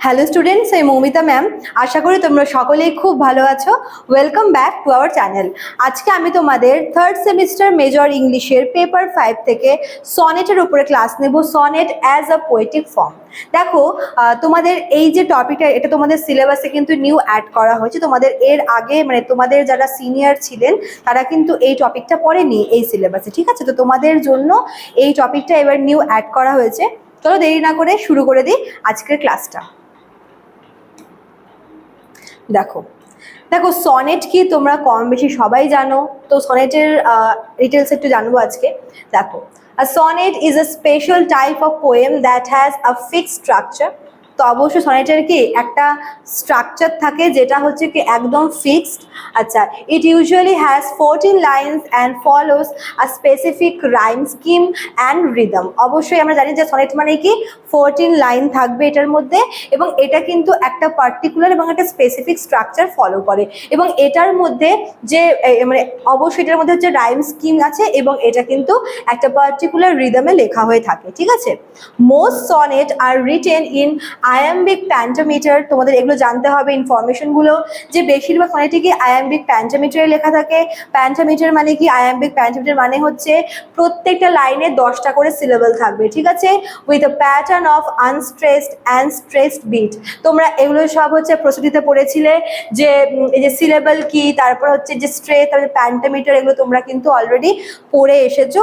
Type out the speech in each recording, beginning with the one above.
Hello students আমি Moumita ma'am আশা করি তোমরা সকলেই খুব ভালো আছো। Welcome back to our channel আজকে আমি তোমাদের থার্ড সেমিস্টার মেজর ইংলিশের পেপার ফাইভ থেকে সনেটের উপরে ক্লাস নেব, sonnet as a poetic form দেখো তোমাদের এই যে টপিকটা এটা তোমাদের সিলেবাসে কিন্তু নিউ অ্যাড করা হয়েছে। তোমাদের এর আগে মানে তোমাদের যারা সিনিয়র ছিলেন, তারা কিন্তু এই টপিকটা পড়েনি এই সিলেবাসে ঠিক আছে? তো তোমাদের জন্য এই টপিকটা এবার নিউ অ্যাড করা হয়েছে। চলো দেরি না করে শুরু করে দিই আজকের ক্লাসটা দেখো। দেখো সনেট কি তোমরা কম বেশি সবাই জানো? তো সনেটের ডিটেলস একটু জানব আজকে। দেখো a sonnet is a special type of poem that has a fixed structure তো অবশ্যই সনেটের কি একটা স্ট্রাকচার থাকে যেটা হচ্ছে কি একদম ফিক্সড আচ্ছা it usually has fourteen lines and follows a specific rhyme scheme and rhythm অবশ্যই আমরা জানি যে সনেট মানে কি? ফোরটিন লাইন থাকবে এটার মধ্যে এবং এটা কিন্তু একটা পার্টিকুলার এবং একটা স্পেসিফিক স্ট্রাকচার ফলো করে। এবং এটার মধ্যে যে মানে অবশ্যই এটার মধ্যে হচ্ছে রাইম স্কিম আছে এবং এটা কিন্তু একটা পার্টিকুলার রিদমে লেখা হয়ে থাকে, ঠিক আছে? Most sonnet are written in iambic pentameter তোমাদের এগুলো জানতে হবে ইনফরমেশনগুলো যে বেশিরভাগ সনেটে কি আয়াম্বিক প্যান্টামিটারে লেখা থাকে? প্যান্টামিটার মানে কি? আয়াম্বিক প্যান্টামিটার মানে হচ্ছে প্রত্যেকটা লাইনে দশটা করে সিলেবল থাকবে, ঠিক আছে? With a pattern of unstressed and stressed beat তোমরা এগুলো সব হচ্ছে প্রস্তুতিতে পড়েছিলে যে এই যে সিলেবল কি, তারপর হচ্ছে যে স্ট্রেস তারপরে প্যান্টামিটার এগুলো তোমরা কিন্তু অলরেডি পড়ে এসেছ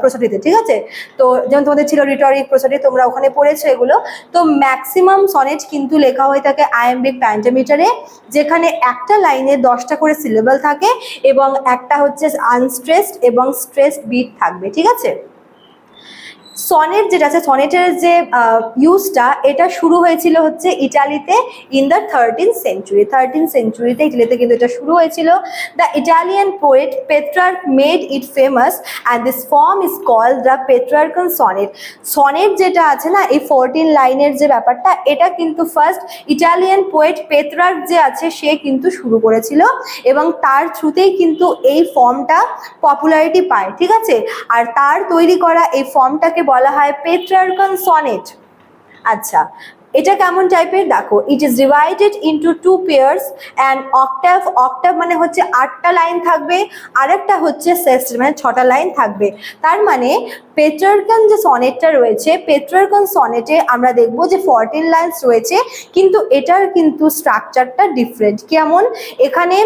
প্রস্তুতিতে, ঠিক আছে? তো যেমন তোমাদের ছিল রিটরিক প্রস্তুতি, তোমরা ওখানে পড়েছো এগুলো। তো ম্যাক্সিমাম সনেট কিন্তু লেখা হয়ে থাকে আয়াম্বিক প্যান্টামিটারে যেখানে একটা লাইনে দশটা করে সিলেবল থাকে এবং একটা হচ্ছে আনস্ট্রেসড এবং স্ট্রেসড বিট থাকবে, ঠিক আছে? সনেট যেটা আছে, সনেটের যে ইউজটা এটা শুরু হয়েছিল হচ্ছে ইটালিতে in the thirteen century thirteen সেঞ্চুরিতে ইটালিতে কিন্তু এটা শুরু হয়েছিল। The Italian poet Petrarch made it famous and this form is call the Petrarchan sonnet sonnet যেটা আছে না, এই ফোরটিন লাইনের যে ব্যাপারটা, এটা কিন্তু ফার্স্ট ইটালিয়ান পোয়েট পেট্রার্ক যে আছে, সে কিন্তু শুরু করেছিল এবং তার থ্রুতেই কিন্তু এই ফর্মটা পপুলারিটি পায়, ঠিক আছে? আর তার তৈরি করা এই ফর্মটাকে বলা হয় পেট্রার্কন সনেট আচ্ছা এটা কেমন টাইপের দেখো it is divided into two pairs and octave octave মানে হচ্ছে আটটা লাইন থাকবে, আরেকটা হচ্ছে সেক্সট মানে ছটা লাইন থাকবে। তার মানে পেট্রার্কন যে সনেটটা রয়েছে পেট্রার্কন সনেটে আমরা দেখব যে ফরটিন লাইন্স রয়েছে, কিন্তু এটার কিন্তু স্ট্রাকচারটা ডিফারেন্ট কেমন? এখানে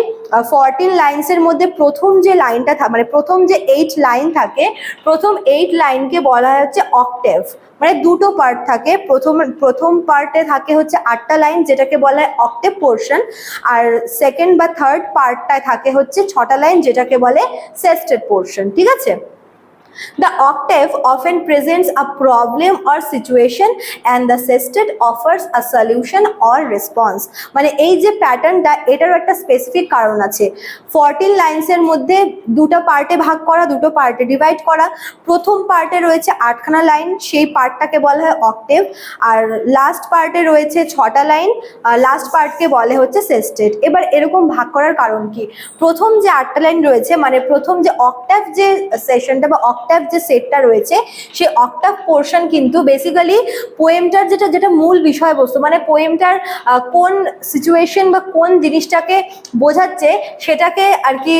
ফরটিন লাইন্সের মধ্যে প্রথম যে লাইনটা থা- মানে প্রথম যে এইট লাইন থাকে, প্রথম এইট লাইনকে বলা হচ্ছে অক্টেভ মানে দুটো পার্ট থাকে। প্রথম প্রথম পার্টে থাকে হচ্ছে আটটা লাইন যেটাকে বলা হয় অক্টেভ পোর্শন আর সেকেন্ড বা থার্ড পার্টটায় থাকে হচ্ছে ছটা লাইন যেটাকে বলে সেস্টেড পোর্শন ঠিক আছে? The octave often presents a problem or situation and the sestet offers a solution or response. মানে এই যে প্যাটার্নটা এটারও একটা স্পেসিফিক কারণ আছে। ফরটিন লাইন্সের মধ্যে দুটো পার্টে ভাগ করা, দুটো পার্টে ডিভাইড করা। প্রথম পার্টে রয়েছে আটখানা লাইন সেই পার্টটাকে বলা হয় অক্টেভ আর লাস্ট পার্টে রয়েছে ছটা লাইন লাস্ট পার্টকে বলে হচ্ছে সেস্টেড এবার এরকম ভাগ করার কারণ কি? প্রথম যে আটটা লাইন রয়েছে মানে প্রথম যে অক্টাভ যে সেশনটা বা অক্টাভ যে সেটটা রয়েছে, সে অক্টাভ পোর্শন কিন্তু বেসিক্যালি পোয়েমটার যেটা যেটা মূল বিষয়বস্তু মানে পোয়েমটার কোন সিচুয়েশন বা কোন জিনিসটাকে বোঝাচ্ছে সেটাকে আর কি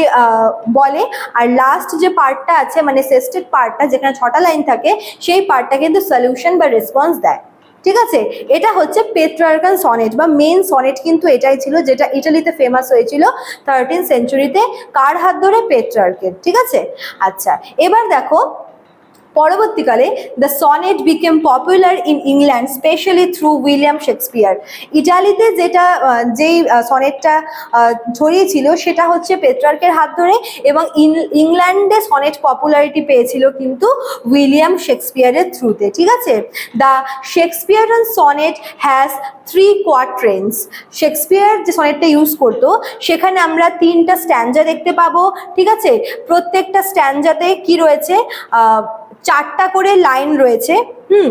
বলে। আর লাস্ট যে পার্টটা আছে মানে সেস্টেড পার্টটা যেখানে ছটা লাইন থাকে, সেই পার্টটা কিন্তু সলিউশন বা রেসপন্স দেয়। ঠিক আছে? এটা হচ্ছে পেট্রার্কান সনেট বা মেন সনেট কিন্তু এটাই ছিল যেটা ইটালিতে ফেমাস হয়েছিল থার্টিন সেঞ্চুরিতে কার হাত ধরে? পেট্রার্কের ঠিক আছে? আচ্ছা এবার দেখো পরবর্তীকালে the sonnet became popular in England specially through William Shakespeare ইটালিতে যেটা যেই সনেটটা ছড়িয়েছিল সেটা হচ্ছে পেট্রার্কের হাত ধরে এবং ইংল্যান্ডে সনেট পপুলারিটি পেয়েছিল কিন্তু উইলিয়াম শেক্সপিয়ারের থ্রুতে ঠিক আছে? The Shakespearean sonnet has three quatrains Shakespeare যে সনেটটা ইউজ করতো, সেখানে আমরা তিনটা স্ট্যান্ডা দেখতে পাবো, ঠিক আছে? প্রত্যেকটা স্ট্যান্ডাতে কি রয়েছে? চারটা করে লাইন রয়েছে। হুম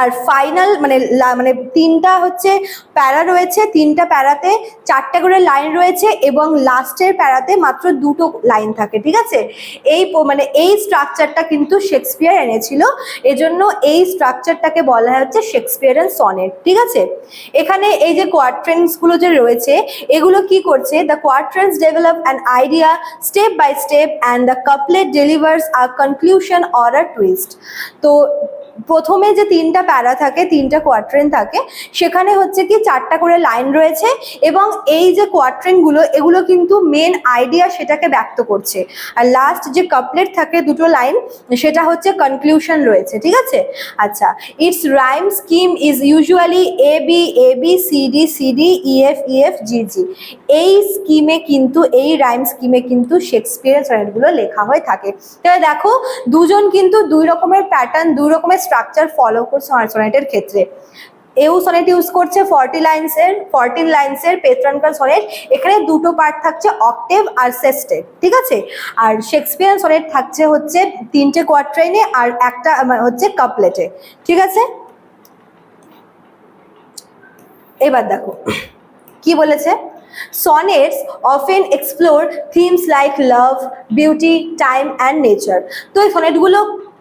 আর ফাইনাল মানে মানে তিনটা হচ্ছে প্যারা রয়েছে, তিনটা প্যারাতে চারটা করে লাইন রয়েছে এবং লাস্টের প্যারাতে মাত্র দুটো লাইন থাকে, ঠিক আছে? এই মানে এই স্ট্রাকচারটা কিন্তু শেক্সপিয়ার এনেছিল, এজন্য এই স্ট্রাকচারটাকে বলা হচ্ছে শেক্সপিয়ারের সনেট ঠিক আছে? এখানে এই যে কোয়ার্ট্রেন্সগুলো যে রয়েছে, এগুলো কি করছে? The quatrains develop an idea step by step and the couplet delivers a conclusion or a twist তো প্রথমে যে তিনটা প্যারা থাকে, তিনটা কোয়ার্ট্রেন থাকে, সেখানে হচ্ছে কি চারটা করে লাইন রয়েছে এবং এই যে কোয়ার্ট্রেনগুলো এগুলো কিন্তু মেন আইডিয়া সেটাকে ব্যক্ত করছে। আর লাস্ট যে কাপলেট থাকে দুটো লাইন সেটা হচ্ছে কনক্লুশন রয়েছে, ঠিক আছে? আচ্ছা its rhyme scheme is usually A B A B C D C D E F E F G G এই স্কিমে কিন্তু, এই রাইম স্কিমে কিন্তু শেক্সপিয়ার সনেটগুলো লেখা হয়ে থাকে। তাহলে দেখো, দুজন কিন্তু দুই রকমের প্যাটার্ন দুই রকমের স্ট্রাকচার ফলো করছে সনেটের ক্ষেত্রে। এও সনেট ইউজ করছে ফর্টি লাইন্সের ফর্টিন লাইন্সের পেট্রানকাল সনেট এখানে দুটো পার্ট থাকছে অক্টেভ আর সেস্টেভ ঠিক আছে? আর শেক্সপিয়ার সনেট থাকছে হচ্ছে তিনটে কোয়ার্ট্রেনে আর একটা মানে হচ্ছে কাপলেটে ঠিক আছে? এবার দেখো, কি বলেছে? Sonnets often explore themes like love beauty time and nature তো এই সনেটগুলো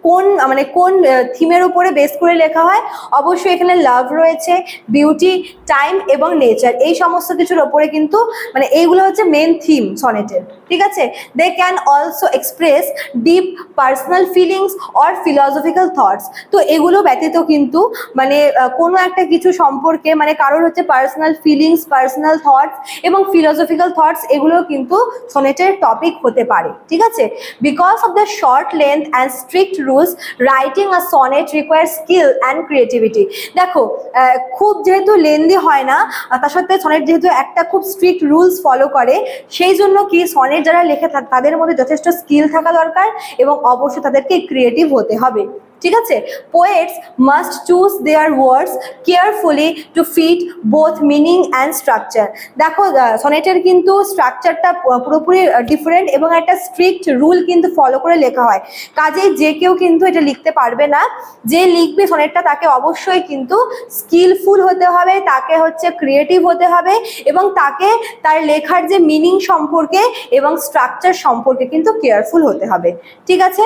কোন মানে কোন থিমের উপরে বেস করে লেখা হয়, অবশ্যই এখানে লাভ রয়েছে বিউটি টাইম এবং নেচার এই সমস্ত কিছুর ওপরে কিন্তু মানে এইগুলো হচ্ছে মেন থিম সনেটের, ঠিক আছে? They can also express deep personal feelings or philosophical thoughts তো এগুলো ব্যতীত কিন্তু মানে কোনো একটা কিছু সম্পর্কে মানে কারোর হচ্ছে পার্সোনাল ফিলিংস পার্সোনাল থটস এবং ফিলসফিক্যাল থটস এগুলো কিন্তু সনেটের টপিক হতে পারে, ঠিক আছে? Because of the short length and strict rules writing a sonnet require skill and creativity দেখো খুব যেহেতু লেন্দি হয় না তা সত্ত্বেও সনেট যেহেতু একটা খুব স্ট্রিক্ট রুলস ফলো করে, সেই জন্য কি সনেট যারা লেখে তাদের মধ্যে যথেষ্ট স্কিল থাকা দরকার এবং অবশ্যই তাদেরকে ক্রিয়েটিভ হতে হবে। ঠিক আছে? Poets must choose their words carefully to fit both meaning and structure দেখো সনেটের কিন্তু স্ট্রাকচারটা পুরোপুরি ডিফারেন্ট এবং একটা স্ট্রিক্ট রুল কিন্তু ফলো করে লেখা হয়। কাজেই যে কেউ কিন্তু এটা লিখতে পারবে না। যে লিখবে সনেটটা তাকে অবশ্যই কিন্তু স্কিলফুল হতে হবে, তাকে হচ্ছে ক্রিয়েটিভ হতে হবে এবং তাকে তার লেখার যে মিনিং সম্পর্কে এবং স্ট্রাকচার সম্পর্কে কিন্তু কেয়ারফুল হতে হবে। ঠিক আছে?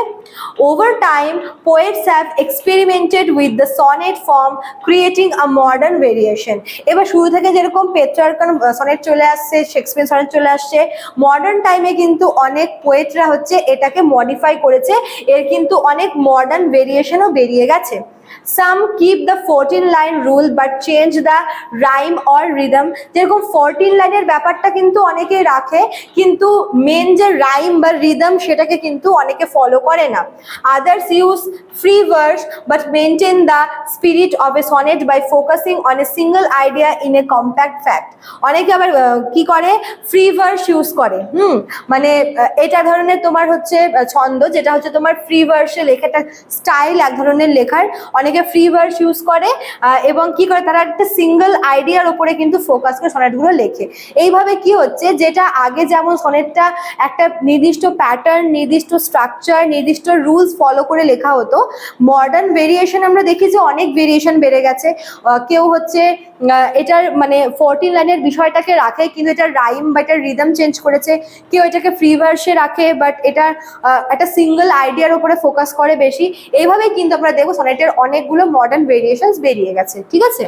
Over time poets have experimented with the sonnet form creating a modern variation এবার শুরু থেকে যেরকম পেট্রার্কান সনেট চলে আসছে শেক্সপিয়ার সনেট চলে আসছে মডার্ন টাইমে কিন্তু অনেক পোয়েটরা হচ্ছে এটাকে মডিফাই করেছে। এর কিন্তু অনেক মডার্ন ভেরিয়েশনও বেরিয়ে গেছে। Some keep the fourteen line rule but change the rhyme or rhythm যেরকম ফোরটিন লাইনের ব্যাপারটা কিন্তু অনেকে রাখে, কিন্তু মেন যে রাইম বা রিদম সেটাকে কিন্তু অনেকে ফলো করে না। Others use free verse but maintain the spirit of a sonnet by focusing on a single idea in a compact fact অনেকে আবার কি করে? ফ্রি ভার্স ইউজ করে। হুম মানে এটা ধরনের তোমার হচ্ছে ছন্দ যেটা হচ্ছে তোমার ফ্রি ভার্সে লেখাটা স্টাইল এক ধরনের লেখার। অনেকে ফ্রি ভার্স ইউজ করে এবং কি করে, তারা একটা সিঙ্গেল আইডিয়ার উপরে কিন্তু ফোকাস করে সনেটগুলো লেখে। এইভাবে কি হচ্ছে, যেটা আগে যেমন সনেটটা একটা নির্দিষ্ট প্যাটার্ন নির্দিষ্ট স্ট্রাকচার নির্দিষ্ট রুলস ফলো করে লেখা হতো মডার্ন ভেরিয়েশন আমরা দেখি যে অনেক ভেরিয়েশন বেড়ে গেছে। কেউ হচ্ছে এটার মানে ফোরটিন লাইনের বিষয়টাকে রাখে, কিন্তু এটা রাইম বা এটার রিদম চেঞ্জ করেছে। কেউ এটাকে ফ্রি ভার্সে রাখে বাট এটা একটা সিঙ্গেল আইডিয়ার উপরে ফোকাস করে বেশি। এইভাবেই কিন্তু আমরা দেখব সনেটের অনেকগুলো মডার্ন ভেরিয়েশনস বেরিয়ে গেছে ঠিক আছে?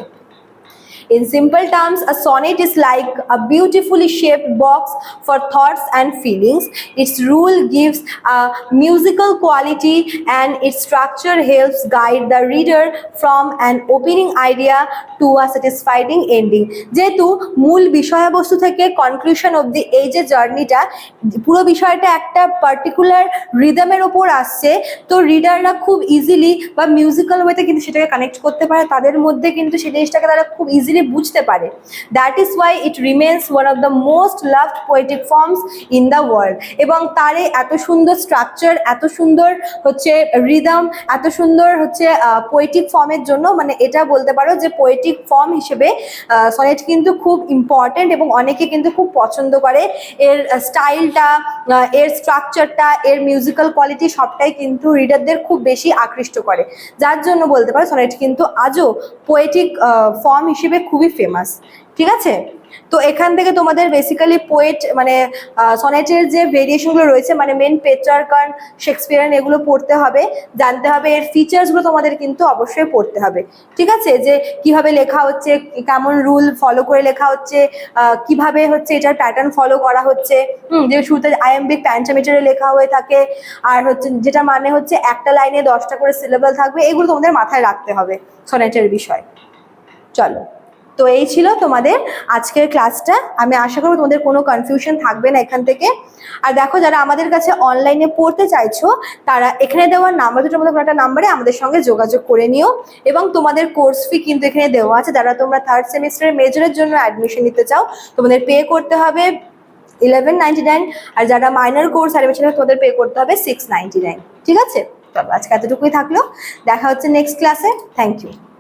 In simple terms, a sonnet is like a beautifully shaped box for thoughts and feelings. Its rule gives a musical quality and its structure helps guide the reader from an opening idea to a satisfying ending. যেহেতু মূল বিষয়বস্তু থেকে conclusion অবধি এই যে জার্নিটা পুরো বিষয়টা একটা পার্টিকুলার রিদমের ওপর আসছে তো রিডাররা খুব ইজিলি বা মিউজিক্যাল ওয়েতে কিন্তু সেটাকে কানেক্ট করতে পারে তাদের মধ্যে কিন্তু সেই জিনিসটাকে তারা খুব ইজিলি ইজিলি বুঝতে পারে। That is why it remains one of the most loved poetic forms in the world এবং তার এত সুন্দর স্ট্রাকচার এত সুন্দর হচ্ছে রিদম এত সুন্দর হচ্ছে পোয়েটিক ফর্মের জন্য মানে এটা বলতে পারো যে পোয়েটিক ফর্ম হিসেবে সনেট কিন্তু খুব ইম্পর্টেন্ট এবং অনেকে কিন্তু খুব পছন্দ করে। এর স্টাইলটা এর স্ট্রাকচারটা এর মিউজিক্যাল কোয়ালিটি সবটাই কিন্তু রিডারদের খুব বেশি আকৃষ্ট করে। যার জন্য বলতে পারো সনেট কিন্তু আজও পোয়েটিক ফর্ম হিসেবে খুবই ফেমাস ঠিক আছে? তো এখান থেকে তোমাদের বেসিক্যালি পোয়েট মানে সনেটের যে ভেরিয়েশনগুলো রয়েছে মানে মেন পেট্রার্কান শেক্সপিয়ার এগুলো পড়তে হবে, জানতে হবে, এর ফিচার্সগুলো তোমাদের কিন্তু অবশ্যই পড়তে হবে, ঠিক আছে? যে কীভাবে লেখা হচ্ছে, কেমন রুল ফলো করে লেখা হচ্ছে কীভাবে হচ্ছে এটার প্যাটার্ন ফলো করা হচ্ছে যে শুরুতে আইএমবিক প্যান্টামিটারে লেখা হয়ে থাকে, আর হচ্ছে যেটা মানে হচ্ছে একটা লাইনে দশটা করে সিলেবাল থাকবে, এগুলো তোমাদের মাথায় রাখতে হবে সনেটের বিষয়। চলো। তো এই ছিল তোমাদের আজকের ক্লাসটা আমি আশা করব তোমাদের কোনো কনফিউশন থাকবে না এখান থেকে। আর দেখো, যারা আমাদের কাছে অনলাইনে পড়তে চাইছো, তারা এখানে দেওয়া নাম্বার দুটোর মধ্যে একটা নাম্বারে আমাদের সঙ্গে যোগাযোগ করে নিও। এবং তোমাদের কোর্স ফি কিন্তু এখানে দেওয়া আছে। যারা তোমরা থার্ড সেমিস্টারের মেজরের জন্য অ্যাডমিশন নিতে চাও, তোমাদের পে করতে হবে ইলেভেন নাইন আর যারা মাইনর কোর্স অ্যাডমিশন তোমাদের পে করতে হবে সিক্স নাইনটি নাইন ঠিক আছে? চলো আজকে এতটুকুই থাকল। দেখা হচ্ছে নেক্সট ক্লাসে থ্যাংক ইউ